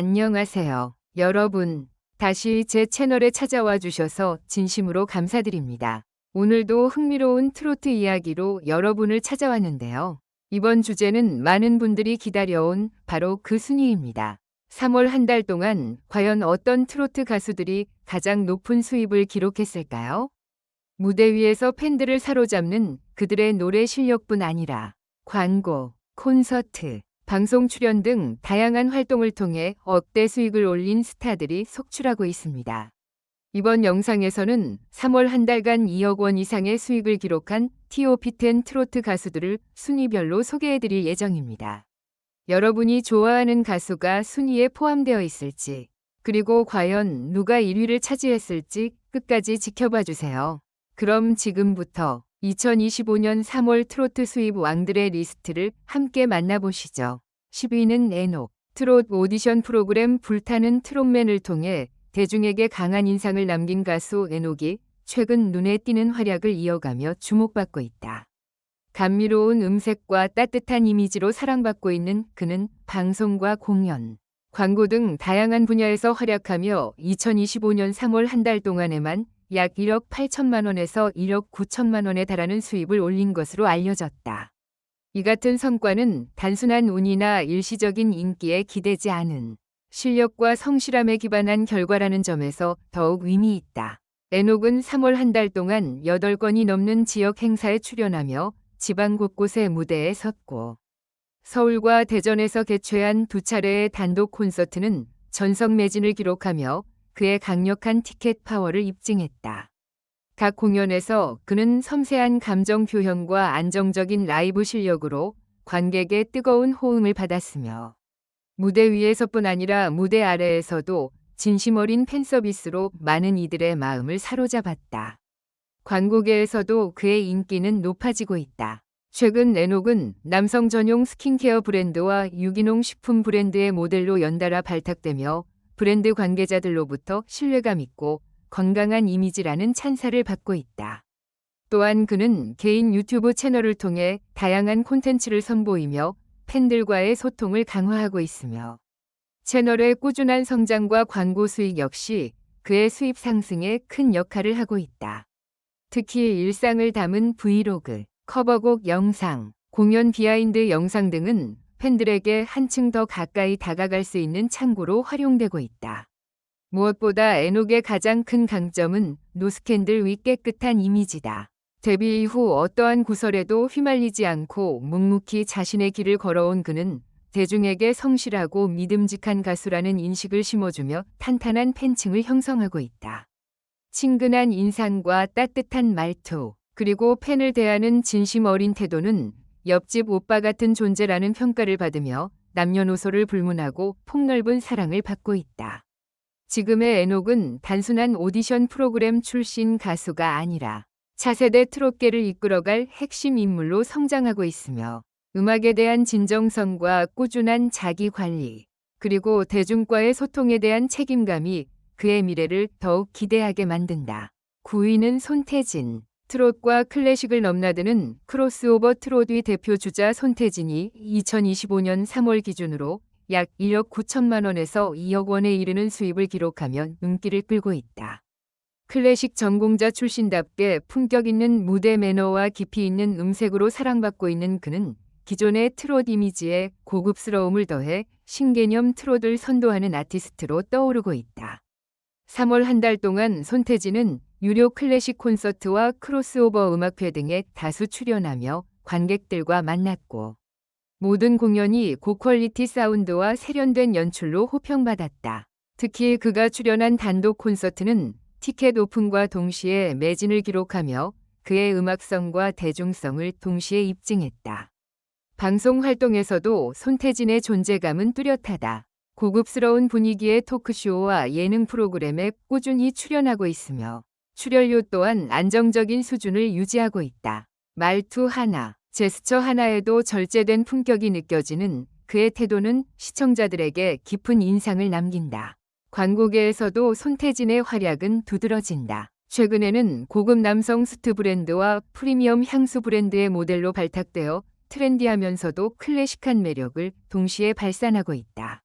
안녕하세요. 여러분, 다시 제 채널에 찾아와 주셔서 진심으로 감사드립니다. 오늘도 흥미로운 트로트 이야기로 여러분을 찾아왔는데요. 이번 주제는 많은 분들이 기다려온 바로 그 순위입니다. 3월 한 달 동안 과연 어떤 트로트 가수들이 가장 높은 수입을 기록했을까요? 무대 위에서 팬들을 사로잡는 그들의 노래 실력뿐 아니라 광고, 콘서트, 방송 출연 등 다양한 활동을 통해 억대 수익을 올린 스타들이 속출하고 있습니다. 이번 영상에서는 3월 한 달간 2억 원 이상의 수익을 기록한 TOP10 트로트 가수들을 순위별로 소개해드릴 예정입니다. 여러분이 좋아하는 가수가 순위에 포함되어 있을지, 그리고 과연 누가 1위를 차지했을지 끝까지 지켜봐 주세요. 그럼 지금부터 2025년 3월 트로트 수입 왕들의 리스트를 함께 만나보시죠. 10위는 에녹. 트롯 오디션 프로그램 불타는 트롯맨을 통해 대중에게 강한 인상을 남긴 가수 에녹이 최근 눈에 띄는 활약을 이어가며 주목받고 있다. 감미로운 음색과 따뜻한 이미지로 사랑받고 있는 그는 방송과 공연, 광고 등 다양한 분야에서 활약하며 2025년 3월 한 달 동안에만 약 1억 8천만 원에서 1억 9천만 원에 달하는 수입을 올린 것으로 알려졌다. 이 같은 성과는 단순한 운이나 일시적인 인기에 기대지 않은 실력과 성실함에 기반한 결과라는 점에서 더욱 의미 있다. 에녹은 3월 한 달 동안 8건이 넘는 지역 행사에 출연하며 지방 곳곳의 무대에 섰고 서울과 대전에서 개최한 두 차례의 단독 콘서트는 전성 매진을 기록하며 그의 강력한 티켓 파워를 입증했다. 각 공연에서 그는 섬세한 감정 표현과 안정적인 라이브 실력으로 관객의 뜨거운 호응을 받았으며 무대 위에서뿐 아니라 무대 아래에서도 진심 어린 팬 서비스로 많은 이들의 마음을 사로잡았다. 광고계에서도 그의 인기는 높아지고 있다. 최근 레녹은 남성 전용 스킨케어 브랜드와 유기농 식품 브랜드의 모델로 연달아 발탁되며 브랜드 관계자들로부터 신뢰감 있고 건강한 이미지라는 찬사를 받고 있다. 또한 그는 개인 유튜브 채널을 통해 다양한 콘텐츠를 선보이며 팬들과의 소통을 강화하고 있으며 채널의 꾸준한 성장과 광고 수익 역시 그의 수입 상승에 큰 역할을 하고 있다. 특히 일상을 담은 브이로그, 커버곡 영상, 공연 비하인드 영상 등은 팬들에게 한층 더 가까이 다가갈 수 있는 창구로 활용되고 있다. 무엇보다 에녹의 가장 큰 강점은 노스캔들 위 깨끗한 이미지다. 데뷔 이후 어떠한 구설에도 휘말리지 않고 묵묵히 자신의 길을 걸어온 그는 대중에게 성실하고 믿음직한 가수라는 인식을 심어주며 탄탄한 팬층을 형성하고 있다. 친근한 인상과 따뜻한 말투, 그리고 팬을 대하는 진심 어린 태도는 옆집 오빠 같은 존재라는 평가를 받으며 남녀노소를 불문하고 폭넓은 사랑을 받고 있다. 지금의 에녹은 단순한 오디션 프로그램 출신 가수가 아니라 차세대 트롯계를 이끌어갈 핵심 인물로 성장하고 있으며 음악에 대한 진정성과 꾸준한 자기 관리, 그리고 대중과의 소통에 대한 책임감이 그의 미래를 더욱 기대하게 만든다. 9위는 손태진. 트롯과 클래식을 넘나드는 크로스오버 트롯의 대표 주자 손태진이 2025년 3월 기준으로 약 1억 9천만 원에서 2억 원에 이르는 수입을 기록하며 눈길을 끌고 있다. 클래식 전공자 출신답게 품격 있는 무대 매너와 깊이 있는 음색으로 사랑받고 있는 그는 기존의 트롯 이미지에 고급스러움을 더해 신개념 트롯을 선도하는 아티스트로 떠오르고 있다. 3월 한 달 동안 손태진은 유료 클래식 콘서트와 크로스오버 음악회 등에 다수 출연하며 관객들과 만났고 모든 공연이 고퀄리티 사운드와 세련된 연출로 호평받았다. 특히 그가 출연한 단독 콘서트는 티켓 오픈과 동시에 매진을 기록하며 그의 음악성과 대중성을 동시에 입증했다. 방송 활동에서도 손태진의 존재감은 뚜렷하다. 고급스러운 분위기의 토크쇼와 예능 프로그램에 꾸준히 출연하고 있으며 출연료 또한 안정적인 수준을 유지하고 있다. 말투 하나, 제스처 하나에도 절제된 품격이 느껴지는 그의 태도는 시청자들에게 깊은 인상을 남긴다. 광고계에서도 손태진의 활약은 두드러진다. 최근에는 고급 남성 수트 브랜드와 프리미엄 향수 브랜드의 모델로 발탁되어 트렌디하면서도 클래식한 매력을 동시에 발산하고 있다.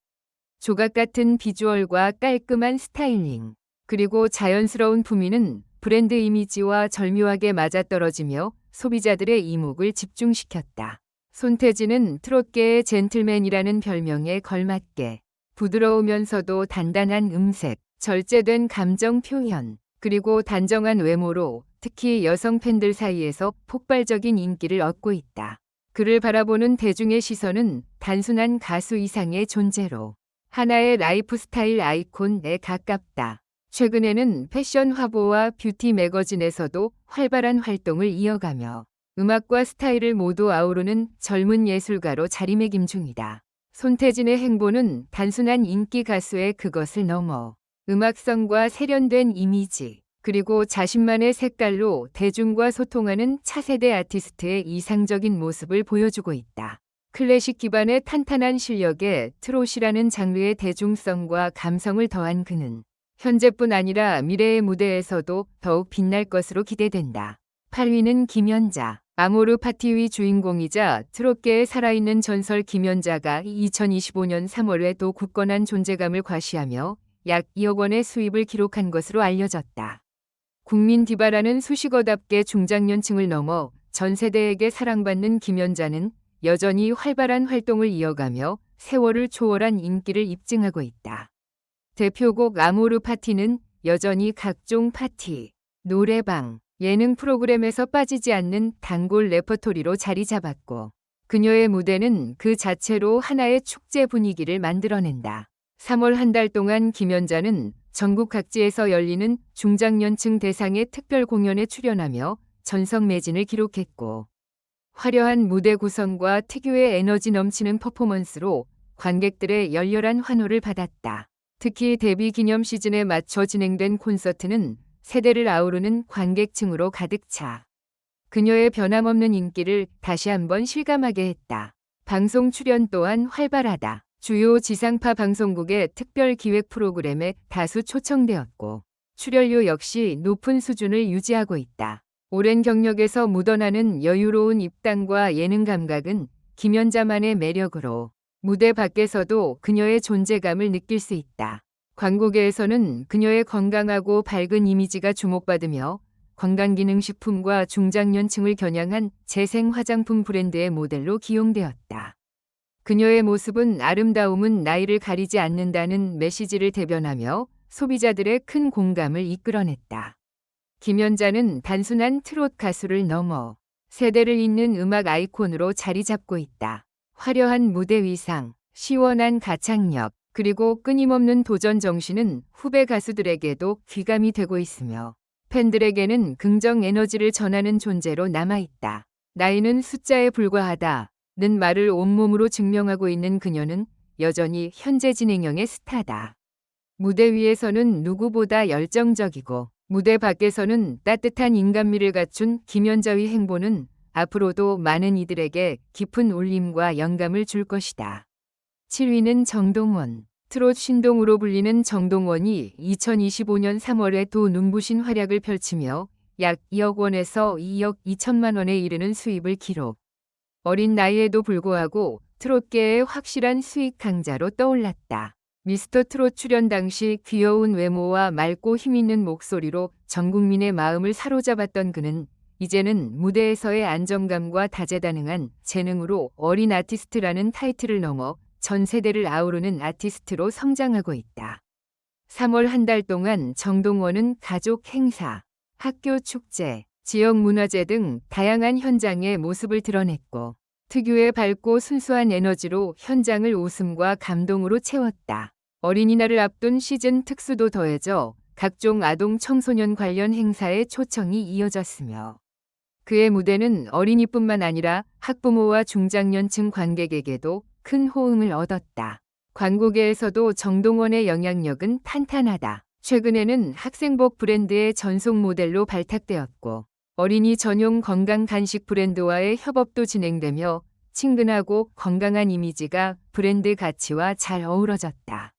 조각 같은 비주얼과 깔끔한 스타일링, 그리고 자연스러운 품위는 브랜드 이미지와 절묘하게 맞아떨어지며 소비자들의 이목을 집중시켰다. 손태진은 트롯계의 젠틀맨이라는 별명에 걸맞게 부드러우면서도 단단한 음색, 절제된 감정 표현, 그리고 단정한 외모로 특히 여성 팬들 사이에서 폭발적인 인기를 얻고 있다. 그를 바라보는 대중의 시선은 단순한 가수 이상의 존재로 하나의 라이프 스타일 아이콘에 가깝다. 최근에는 패션 화보와 뷰티 매거진에서도 활발한 활동을 이어가며 음악과 스타일을 모두 아우르는 젊은 예술가로 자리매김 중이다. 손태진의 행보는 단순한 인기 가수의 그것을 넘어 음악성과 세련된 이미지, 그리고 자신만의 색깔로 대중과 소통하는 차세대 아티스트의 이상적인 모습을 보여주고 있다. 클래식 기반의 탄탄한 실력에 트롯이라는 장르의 대중성과 감성을 더한 그는 현재뿐 아니라 미래의 무대에서도 더욱 빛날 것으로 기대된다. 8위는 김연자. 아모르 파티의 주인공이자 트롯계의 살아있는 전설 김연자가 2025년 3월에도 굳건한 존재감을 과시하며 약 2억 원의 수입을 기록한 것으로 알려졌다. 국민 디바라는 수식어답게 중장년층을 넘어 전 세대에게 사랑받는 김연자는 여전히 활발한 활동을 이어가며 세월을 초월한 인기를 입증하고 있다. 대표곡 아모르 파티는 여전히 각종 파티, 노래방, 예능 프로그램에서 빠지지 않는 단골 레퍼토리로 자리 잡았고 그녀의 무대는 그 자체로 하나의 축제 분위기를 만들어낸다. 3월 한 달 동안 김연자는 전국 각지에서 열리는 중장년층 대상의 특별 공연에 출연하며 전성 매진을 기록했고 화려한 무대 구성과 특유의 에너지 넘치는 퍼포먼스로 관객들의 열렬한 환호를 받았다. 특히 데뷔 기념 시즌에 맞춰 진행된 콘서트는 세대를 아우르는 관객층으로 가득 차 그녀의 변함없는 인기를 다시 한번 실감하게 했다. 방송 출연 또한 활발하다. 주요 지상파 방송국의 특별 기획 프로그램에 다수 초청되었고 출연료 역시 높은 수준을 유지하고 있다. 오랜 경력에서 묻어나는 여유로운 입담과 예능 감각은 김연자만의 매력으로 무대 밖에서도 그녀의 존재감을 느낄 수 있다. 광고계에서는 그녀의 건강하고 밝은 이미지가 주목받으며 건강기능식품과 중장년층을 겨냥한 재생 화장품 브랜드의 모델로 기용되었다. 그녀의 모습은 아름다움은 나이를 가리지 않는다는 메시지를 대변하며 소비자들의 큰 공감을 이끌어냈다. 김연자는 단순한 트롯 가수를 넘어 세대를 잇는 음악 아이콘으로 자리 잡고 있다. 화려한 무대 위상, 시원한 가창력, 그리고 끊임없는 도전 정신은 후배 가수들에게도 귀감이 되고 있으며 팬들에게는 긍정 에너지를 전하는 존재로 남아있다. 나이는 숫자에 불과하다. 는 말을 온몸으로 증명하고 있는 그녀는 여전히 현재 진행형의 스타다. 무대 위에서는 누구보다 열정적이고 무대 밖에서는 따뜻한 인간미를 갖춘 김연자의 행보는 앞으로도 많은 이들에게 깊은 울림과 영감을 줄 것이다. 7위는 정동원. 트롯 신동으로 불리는 정동원이 2025년 3월에 도 눈부신 활약을 펼치며 약 2억 원에서 2억 2천만 원에 이르는 수입을 기록. 어린 나이에도 불구하고 트롯계의 확실한 수익 강자로 떠올랐다. 미스터 트롯 출연 당시 귀여운 외모와 맑고 힘있는 목소리로 전 국민의 마음을 사로잡았던 그는 이제는 무대에서의 안정감과 다재다능한 재능으로 어린 아티스트라는 타이틀을 넘어 전 세대를 아우르는 아티스트로 성장하고 있다. 3월 한 달 동안 정동원은 가족 행사, 학교 축제, 지역 문화제 등 다양한 현장에 모습을 드러냈고 특유의 밝고 순수한 에너지로 현장을 웃음과 감동으로 채웠다. 어린이날을 앞둔 시즌 특수도 더해져 각종 아동 청소년 관련 행사에 초청이 이어졌으며 그의 무대는 어린이뿐만 아니라 학부모와 중장년층 관객에게도 큰 호응을 얻었다. 광고계에서도 정동원의 영향력은 탄탄하다. 최근에는 학생복 브랜드의 전속 모델로 발탁되었고 어린이 전용 건강 간식 브랜드와의 협업도 진행되며 친근하고 건강한 이미지가 브랜드 가치와 잘 어우러졌다.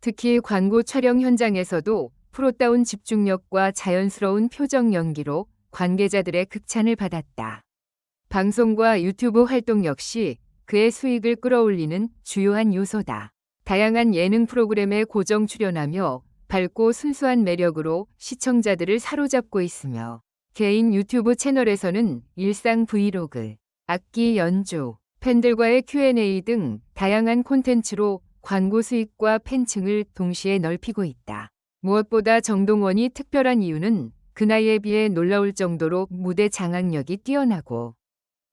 특히 광고 촬영 현장에서도 프로다운 집중력과 자연스러운 표정 연기로 관계자들의 극찬을 받았다. 방송과 유튜브 활동 역시 그의 수익을 끌어올리는 주요한 요소다. 다양한 예능 프로그램에 고정 출연하며 밝고 순수한 매력으로 시청자들을 사로잡고 있으며 개인 유튜브 채널에서는 일상 브이로그, 악기 연주, 팬들과의 Q&A 등 다양한 콘텐츠로 광고 수익과 팬층을 동시에 넓히고 있다. 무엇보다 정동원이 특별한 이유는 그 나이에 비해 놀라울 정도로 무대 장악력이 뛰어나고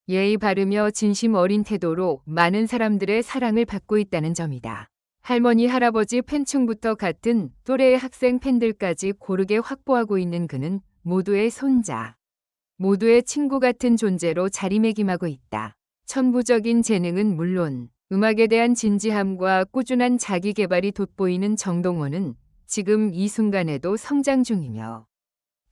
예의 바르며 진심 어린 태도로 많은 사람들의 사랑을 받고 있다는 점이다. 할머니, 할아버지 팬층부터 같은 또래의 학생 팬들까지 고르게 확보하고 있는 그는 모두의 손자, 모두의 친구 같은 존재로 자리매김하고 있다. 천부적인 재능은 물론 음악에 대한 진지함과 꾸준한 자기 개발이 돋보이는 정동원은 지금 이 순간에도 성장 중이며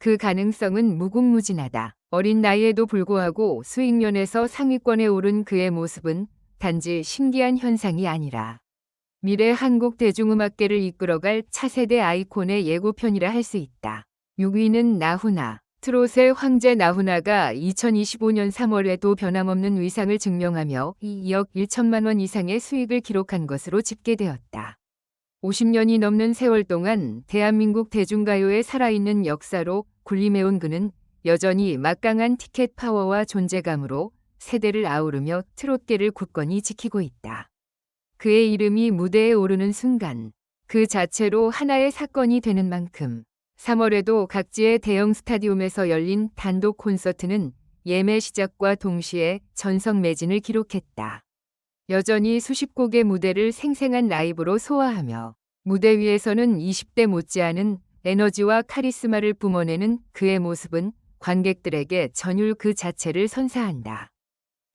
그 가능성은 무궁무진하다. 어린 나이에도 불구하고 수익면에서 상위권에 오른 그의 모습은 단지 신기한 현상이 아니라 미래 한국 대중음악계를 이끌어갈 차세대 아이콘의 예고편이라 할 수 있다. 6위는 나훈아. 트롯의 황제 나훈아가 2025년 3월에도 변함없는 위상을 증명하며 2억 1천만 원 이상의 수익을 기록한 것으로 집계되었다. 50년이 넘는 세월 동안 대한민국 대중가요의 살아있는 역사로 군림해온 그는 여전히 막강한 티켓 파워와 존재감으로 세대를 아우르며 트롯계를 굳건히 지키고 있다. 그의 이름이 무대에 오르는 순간 그 자체로 하나의 사건이 되는 만큼 3월에도 각지의 대형 스타디움에서 열린 단독 콘서트는 예매 시작과 동시에 전성 매진을 기록했다. 여전히 수십 곡의 무대를 생생한 라이브로 소화하며 무대 위에서는 20대 못지않은 에너지와 카리스마를 뿜어내는 그의 모습은 관객들에게 전율 그 자체를 선사한다.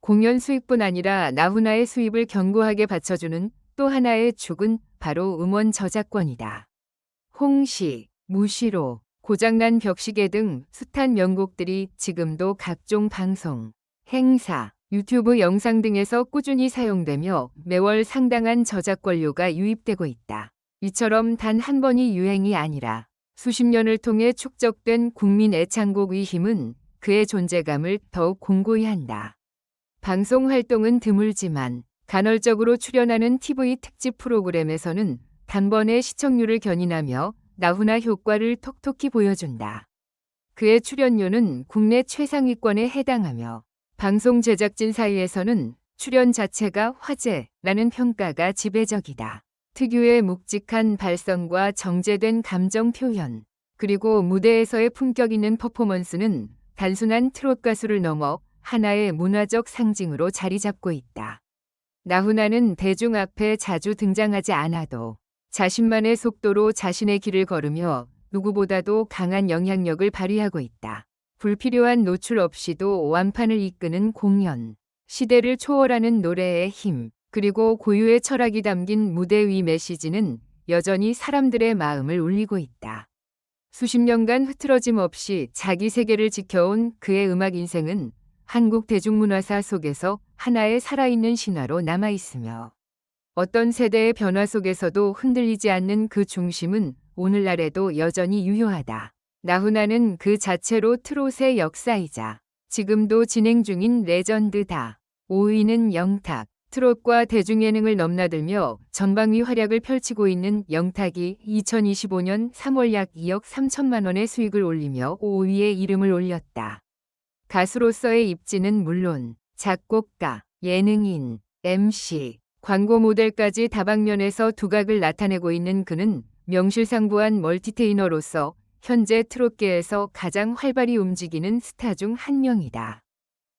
공연 수익뿐 아니라 나훈아의 수입을 견고하게 받쳐주는 또 하나의 죽은 바로 음원 저작권이다. 홍시, 무시로, 고장난 벽시계 등 숱한 명곡들이 지금도 각종 방송, 행사, 유튜브 영상 등에서 꾸준히 사용되며 매월 상당한 저작권료가 유입되고 있다. 이처럼 단 한 번이 유행이 아니라 수십 년을 통해 축적된 국민 애창곡의 힘은 그의 존재감을 더욱 공고히 한다. 방송 활동은 드물지만 간헐적으로 출연하는 TV 특집 프로그램에서는 단번에 시청률을 견인하며 나훈아 효과를 톡톡히 보여준다. 그의 출연료는 국내 최상위권에 해당하며 방송 제작진 사이에서는 출연 자체가 화제라는 평가가 지배적이다. 특유의 묵직한 발성과 정제된 감정 표현, 그리고 무대에서의 품격 있는 퍼포먼스는 단순한 트롯 가수를 넘어 하나의 문화적 상징으로 자리 잡고 있다. 나훈아는 대중 앞에 자주 등장하지 않아도 자신만의 속도로 자신의 길을 걸으며 누구보다도 강한 영향력을 발휘하고 있다. 불필요한 노출 없이도 완판을 이끄는 공연, 시대를 초월하는 노래의 힘, 그리고 고유의 철학이 담긴 무대 위 메시지는 여전히 사람들의 마음을 울리고 있다. 수십 년간 흐트러짐 없이 자기 세계를 지켜온 그의 음악 인생은 한국 대중문화사 속에서 하나의 살아있는 신화로 남아 있으며 어떤 세대의 변화 속에서도 흔들리지 않는 그 중심은 오늘날에도 여전히 유효하다. 나훈아는 그 자체로 트롯의 역사이자 지금도 진행 중인 레전드다. 5위는 영탁. 트롯과 대중예능을 넘나들며 전방위 활약을 펼치고 있는 영탁이 2025년 3월 약 2억 3천만 원의 수익을 올리며 5위에 이름을 올렸다. 가수로서의 입지는 물론 작곡가, 예능인, MC, 광고 모델까지 다방면에서 두각을 나타내고 있는 그는 명실상부한 멀티테이너로서 현재 트롯계에서 가장 활발히 움직이는 스타 중 한 명이다.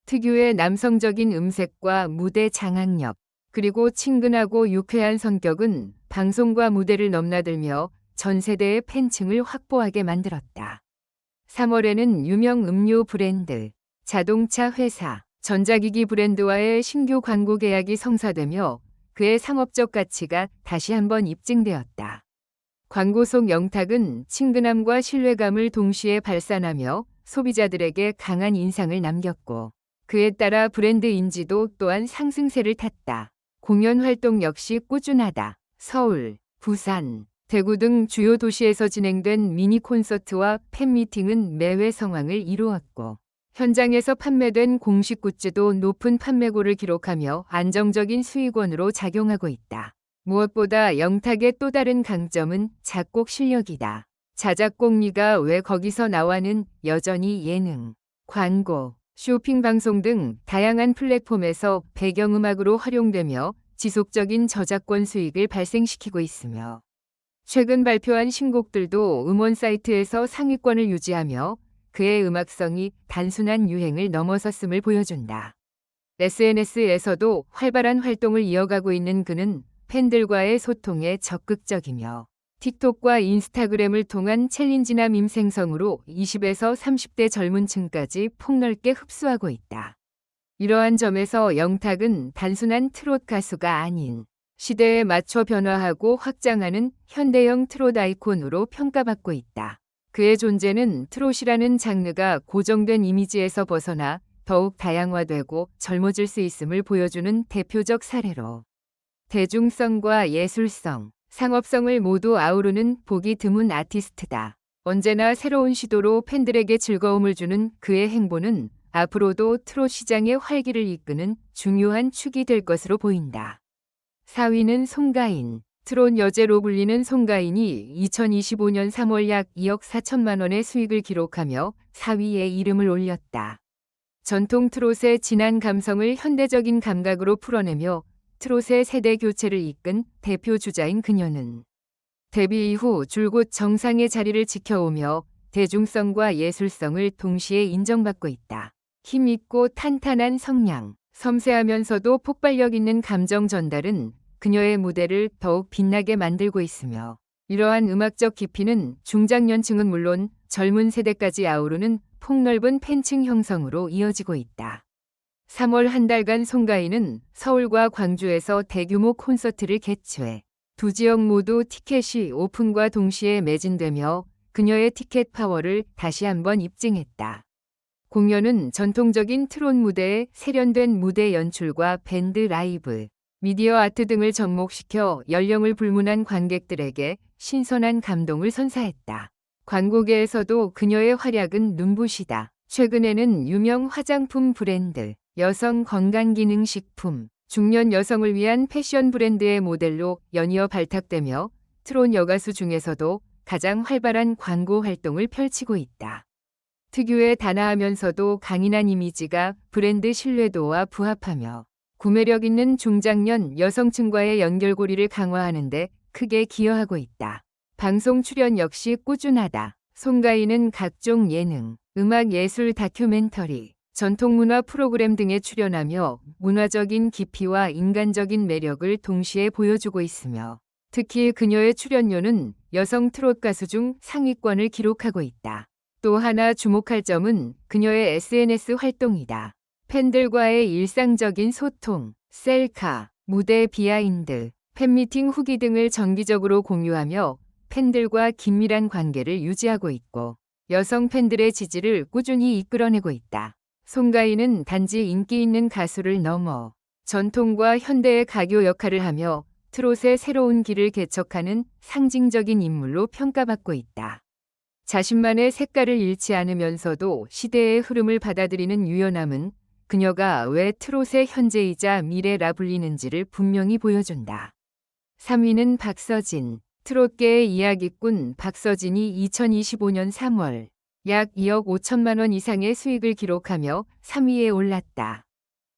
특유의 남성적인 음색과 무대 장악력, 그리고 친근하고 유쾌한 성격은 방송과 무대를 넘나들며 전 세대의 팬층을 확보하게 만들었다. 3월에는 유명 음료 브랜드, 자동차 회사, 전자기기 브랜드와의 신규 광고 계약이 성사되며 그의 상업적 가치가 다시 한번 입증되었다. 광고 속 영탁은 친근함과 신뢰감을 동시에 발산하며 소비자들에게 강한 인상을 남겼고 그에 따라 브랜드 인지도 또한 상승세를 탔다. 공연 활동 역시 꾸준하다. 서울, 부산, 대구 등 주요 도시에서 진행된 미니 콘서트와 팬미팅은 매회 성황을 이루었고 현장에서 판매된 공식 굿즈도 높은 판매고를 기록하며 안정적인 수익원으로 작용하고 있다. 무엇보다 영탁의 또 다른 강점은 작곡 실력이다. 자작곡리가 왜 거기서 나와는 여전히 예능, 광고, 쇼핑 방송 등 다양한 플랫폼에서 배경음악으로 활용되며 지속적인 저작권 수익을 발생시키고 있으며 최근 발표한 신곡들도 음원 사이트에서 상위권을 유지하며 그의 음악성이 단순한 유행을 넘어섰음을 보여준다. SNS에서도 활발한 활동을 이어가고 있는 그는 팬들과의 소통에 적극적이며 틱톡과 인스타그램을 통한 챌린지나 밈 생성으로 20에서 30대 젊은 층까지 폭넓게 흡수하고 있다. 이러한 점에서 영탁은 단순한 트롯 가수가 아닌 시대에 맞춰 변화하고 확장하는 현대형 트롯 아이콘으로 평가받고 있다. 그의 존재는 트롯이라는 장르가 고정된 이미지에서 벗어나 더욱 다양화되고 젊어질 수 있음을 보여주는 대표적 사례로 대중성과 예술성, 상업성을 모두 아우르는 보기 드문 아티스트다. 언제나 새로운 시도로 팬들에게 즐거움을 주는 그의 행보는 앞으로도 트롯 시장의 활기를 이끄는 중요한 축이 될 것으로 보인다. 4위는 송가인. 트롯 여제로 불리는 송가인이 2025년 3월 약 2억 4천만 원의 수익을 기록하며 4위에 이름을 올렸다. 전통 트롯의 진한 감성을 현대적인 감각으로 풀어내며 트롯의 세대 교체를 이끈 대표 주자인 그녀는 데뷔 이후 줄곧 정상의 자리를 지켜오며 대중성과 예술성을 동시에 인정받고 있다. 힘있고 탄탄한 성량, 섬세하면서도 폭발력 있는 감정 전달은 그녀의 무대를 더욱 빛나게 만들고 있으며 이러한 음악적 깊이는 중장년층은 물론 젊은 세대까지 아우르는 폭넓은 팬층 형성으로 이어지고 있다. 3월 한 달간 송가인은 서울과 광주에서 대규모 콘서트를 개최. 두 지역 모두 티켓이 오픈과 동시에 매진되며 그녀의 티켓 파워를 다시 한번 입증했다. 공연은 전통적인 트롯 무대에 세련된 무대 연출과 밴드 라이브, 미디어 아트 등을 접목시켜 연령을 불문한 관객들에게 신선한 감동을 선사했다. 광고계에서도 그녀의 활약은 눈부시다. 최근에는 유명 화장품 브랜드, 여성 건강기능식품, 중년 여성을 위한 패션 브랜드의 모델로 연이어 발탁되며 트롯 여가수 중에서도 가장 활발한 광고 활동을 펼치고 있다. 특유의 단아하면서도 강인한 이미지가 브랜드 신뢰도와 부합하며 구매력 있는 중장년 여성층과의 연결고리를 강화하는 데 크게 기여하고 있다. 방송 출연 역시 꾸준하다. 송가인은 각종 예능, 음악 예술 다큐멘터리, 전통문화 프로그램 등에 출연하며 문화적인 깊이와 인간적인 매력을 동시에 보여주고 있으며 특히 그녀의 출연료는 여성 트롯 가수 중 상위권을 기록하고 있다. 또 하나 주목할 점은 그녀의 SNS 활동이다. 팬들과의 일상적인 소통, 셀카, 무대 비하인드, 팬미팅 후기 등을 정기적으로 공유하며 팬들과 긴밀한 관계를 유지하고 있고 여성 팬들의 지지를 꾸준히 이끌어내고 있다. 송가인은 단지 인기 있는 가수를 넘어 전통과 현대의 가교 역할을 하며 트롯의 새로운 길을 개척하는 상징적인 인물로 평가받고 있다. 자신만의 색깔을 잃지 않으면서도 시대의 흐름을 받아들이는 유연함은 그녀가 왜 트롯의 현재이자 미래라 불리는지를 분명히 보여준다. 3위는 박서진. 트롯계의 이야기꾼 박서진이 2025년 3월 약 2억 5천만 원 이상의 수익을 기록하며 3위에 올랐다.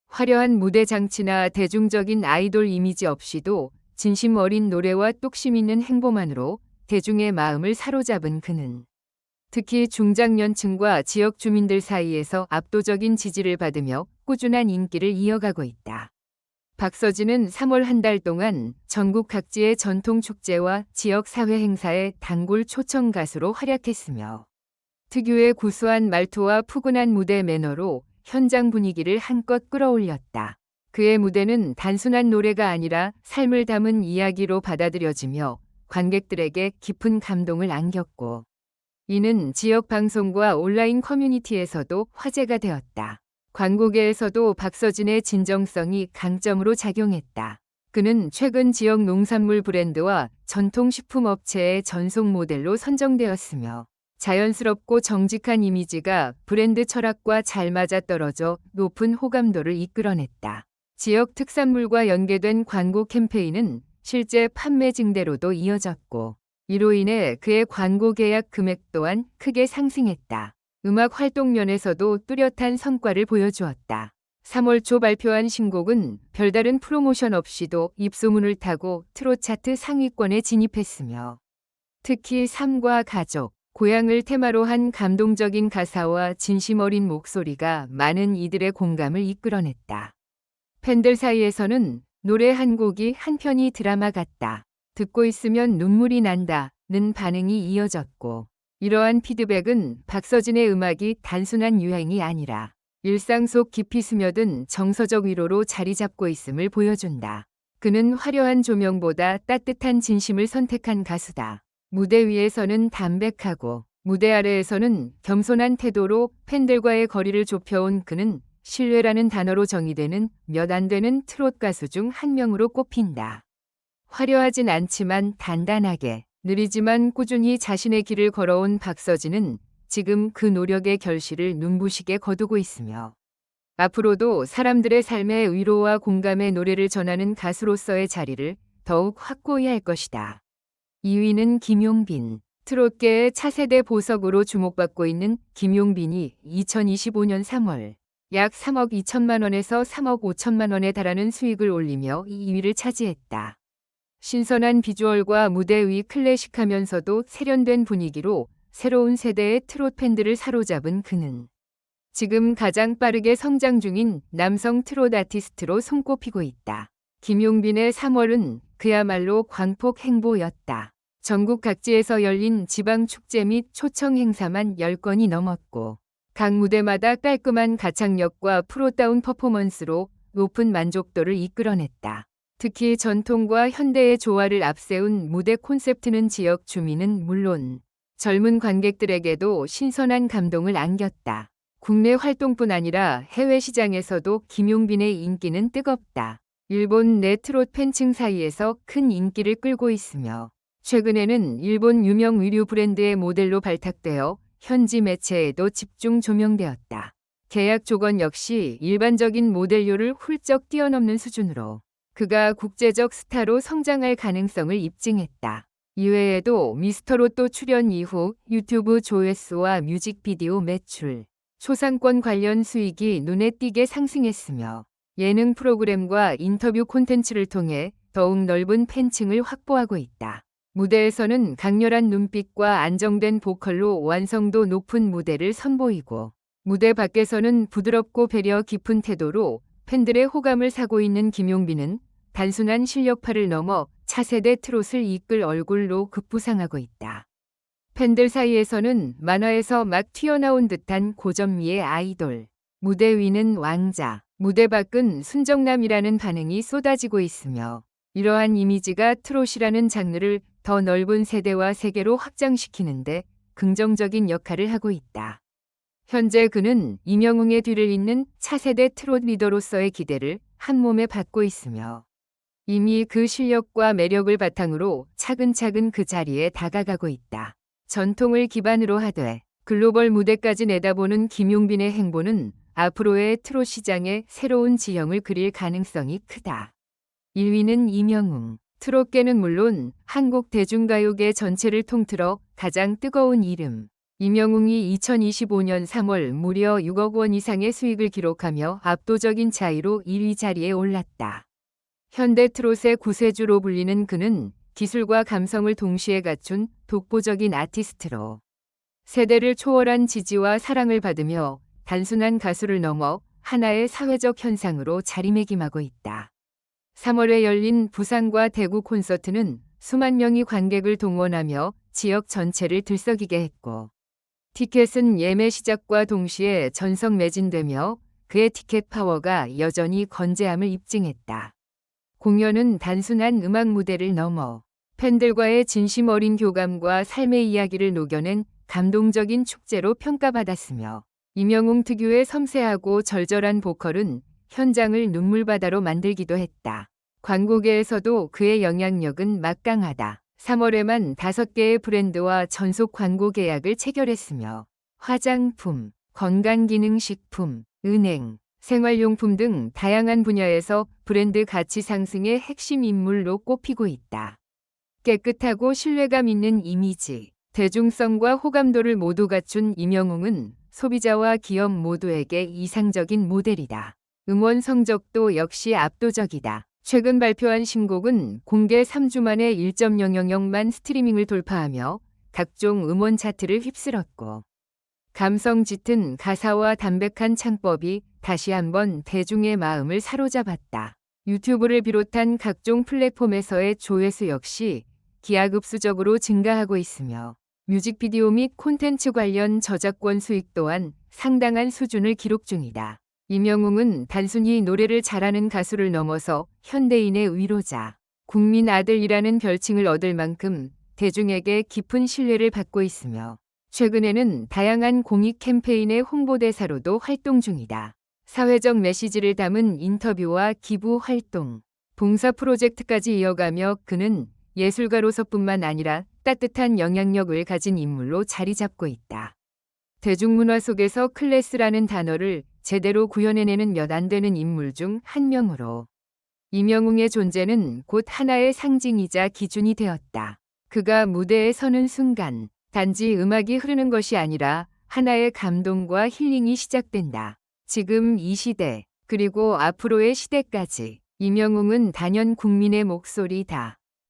화려한 무대 장치나 대중적인 아이돌 이미지 없이도 진심 어린 노래와 뚝심 있는 행보만으로 대중의 마음을 사로잡은 그는 특히 중장년층과 지역 주민들 사이에서 압도적인 지지를 받으며 꾸준한 인기를 이어가고 있다. 박서진은 3월 한 달 동안 전국 각지의 전통 축제와 지역 사회 행사에 단골 초청 가수로 활약했으며 특유의 구수한 말투와 푸근한 무대 매너로 현장 분위기를 한껏 끌어올렸다. 그의 무대는 단순한 노래가 아니라 삶을 담은 이야기로 받아들여지며 관객들에게 깊은 감동을 안겼고 이는 지역 방송과 온라인 커뮤니티에서도 화제가 되었다. 광고계에서도 박서진의 진정성이 강점으로 작용했다. 그는 최근 지역 농산물 브랜드와 전통식품 업체의 전속 모델로 선정되었으며 자연스럽고 정직한 이미지가 브랜드 철학과 잘 맞아떨어져 높은 호감도를 이끌어냈다. 지역 특산물과 연계된 광고 캠페인은 실제 판매 증대로도 이어졌고 이로 인해 그의 광고 계약 금액 또한 크게 상승했다. 음악 활동 면에서도 뚜렷한 성과를 보여주었다. 3월 초 발표한 신곡은 별다른 프로모션 없이도 입소문을 타고 트롯 차트 상위권에 진입했으며 특히 삶과 가족, 고향을 테마로 한 감동적인 가사와 진심 어린 목소리가 많은 이들의 공감을 이끌어냈다. 팬들 사이에서는 노래 한 곡이 한 편이 드라마 같다. 듣고 있으면 눈물이 난다 는 반응이 이어졌고 이러한 피드백은 박서진의 음악이 단순한 유행이 아니라 일상 속 깊이 스며든 정서적 위로로 자리 잡고 있음을 보여준다. 그는 화려한 조명보다 따뜻한 진심을 선택한 가수다. 무대 위에서는 담백하고 무대 아래에서는 겸손한 태도로 팬들과의 거리를 좁혀온 그는 신뢰라는 단어로 정의되는 몇 안 되는 트롯 가수 중 한 명으로 꼽힌다. 화려하진 않지만 단단하게 느리지만 꾸준히 자신의 길을 걸어온 박서진은 지금 그 노력의 결실을 눈부시게 거두고 있으며 앞으로도 사람들의 삶의 위로와 공감의 노래를 전하는 가수로서의 자리를 더욱 확고히 할 것이다. 2위는 김용빈. 트롯계의 차세대 보석으로 주목받고 있는 김용빈이 2025년 3월 약 3억 2천만 원에서 3억 5천만 원에 달하는 수익을 올리며 2위를 차지했다. 신선한 비주얼과 무대 위 클래식하면서도 세련된 분위기로 새로운 세대의 트롯 팬들을 사로잡은 그는 지금 가장 빠르게 성장 중인 남성 트롯 아티스트로 손꼽히고 있다. 김용빈의 3월은 그야말로 광폭 행보였다. 전국 각지에서 열린 지방 축제 및 초청 행사만 10건이 넘었고 각 무대마다 깔끔한 가창력과 프로다운 퍼포먼스로 높은 만족도를 이끌어냈다. 특히 전통과 현대의 조화를 앞세운 무대 콘셉트는 지역 주민은 물론 젊은 관객들에게도 신선한 감동을 안겼다. 국내 활동뿐 아니라 해외 시장에서도 김용빈의 인기는 뜨겁다. 일본 내 트롯 팬층 사이에서 큰 인기를 끌고 있으며 최근에는 일본 유명 의류 브랜드의 모델로 발탁되어 현지 매체에도 집중 조명되었다. 계약 조건 역시 일반적인 모델료를 훌쩍 뛰어넘는 수준으로 그가 국제적 스타로 성장할 가능성을 입증했다. 이외에도 미스터로또 출연 이후 유튜브 조회수와 뮤직비디오 매출, 초상권 관련 수익이 눈에 띄게 상승했으며 예능 프로그램과 인터뷰 콘텐츠를 통해 더욱 넓은 팬층을 확보하고 있다. 무대에서는 강렬한 눈빛과 안정된 보컬로 완성도 높은 무대를 선보이고 무대 밖에서는 부드럽고 배려 깊은 태도로 팬들의 호감을 사고 있는 김용빈은 단순한 실력파를 넘어 차세대 트롯을 이끌 얼굴로 급부상하고 있다. 팬들 사이에서는 만화에서 막 튀어나온 듯한 고전미의 아이돌, 무대 위는 왕자, 무대 밖은 순정남이라는 반응이 쏟아지고 있으며 이러한 이미지가 트롯이라는 장르를 더 넓은 세대와 세계로 확장시키는데 긍정적인 역할을 하고 있다. 현재 그는 이명웅의 뒤를 잇는 차세대 트롯 리더로서의 기대를 한몸에 받고 있으며 이미 그 실력과 매력을 바탕으로 차근차근 그 자리에 다가가고 있다. 전통을 기반으로 하되 글로벌 무대까지 내다보는 김용빈의 행보는 앞으로의 트롯 시장에 새로운 지형을 그릴 가능성이 크다. 1위는 이명웅. 트롯계는 물론 한국 대중가요계 전체를 통틀어 가장 뜨거운 이름. 이명웅이 2025년 3월 무려 6억 원 이상의 수익을 기록하며 압도적인 차이로 1위 자리에 올랐다. 현대 트롯의 구세주로 불리는 그는 기술과 감성을 동시에 갖춘 독보적인 아티스트로 세대를 초월한 지지와 사랑을 받으며 단순한 가수를 넘어 하나의 사회적 현상으로 자리매김하고 있다. 3월에 열린 부산과 대구 콘서트는 수만 명이 관객을 동원하며 지역 전체를 들썩이게 했고 티켓은 예매 시작과 동시에 전석 매진되며 그의 티켓 파워가 여전히 건재함을 입증했다. 공연은 단순한 음악 무대를 넘어 팬들과의 진심 어린 교감과 삶의 이야기를 녹여낸 감동적인 축제로 평가받았으며 이명웅 특유의 섬세하고 절절한 보컬은 현장을 눈물바다로 만들기도 했다. 광고계에서도 그의 영향력은 막강하다. 3월에만 5개의 브랜드와 전속 광고 계약을 체결했으며 화장품, 건강기능식품, 은행, 생활용품 등 다양한 분야에서 브랜드 가치 상승의 핵심 인물로 꼽히고 있다. 깨끗하고 신뢰감 있는 이미지, 대중성과 호감도를 모두 갖춘 임영웅은 소비자와 기업 모두에게 이상적인 모델이다. 음원 성적도 역시 압도적이다. 최근 발표한 신곡은 공개 3주 만에 1.000만 스트리밍을 돌파하며 각종 음원 차트를 휩쓸었고 감성 짙은 가사와 담백한 창법이 다시 한번 대중의 마음을 사로잡았다. 유튜브를 비롯한 각종 플랫폼에서의 조회수 역시 기하급수적으로 증가하고 있으며 뮤직비디오 및 콘텐츠 관련 저작권 수익 또한 상당한 수준을 기록 중이다. 임영웅은 단순히 노래를 잘하는 가수를 넘어서 현대인의 위로자, 국민 아들이라는 별칭을 얻을 만큼 대중에게 깊은 신뢰를 받고 있으며 최근에는 다양한 공익 캠페인의 홍보대사로도 활동 중이다. 사회적 메시지를 담은 인터뷰와 기부 활동, 봉사 프로젝트까지 이어가며 그는 예술가로서뿐만 아니라 따뜻한 영향력을 가진 인물로 자리 잡고 있다. 대중문화 속에서 클래스라는 단어를 제대로 구현해내는 몇 안 되는 인물 중 한 명으로 임영웅의 존재는 곧 하나의 상징이자 기준이 되었다. 그가 무대에 서는 순간 단지 음악이 흐르는 것이 아니라 하나의 감동과 힐링이 시작된다. 지금 이 시대, 그리고 앞으로의 시대까지 임영웅은 단연 국민의 목소리다.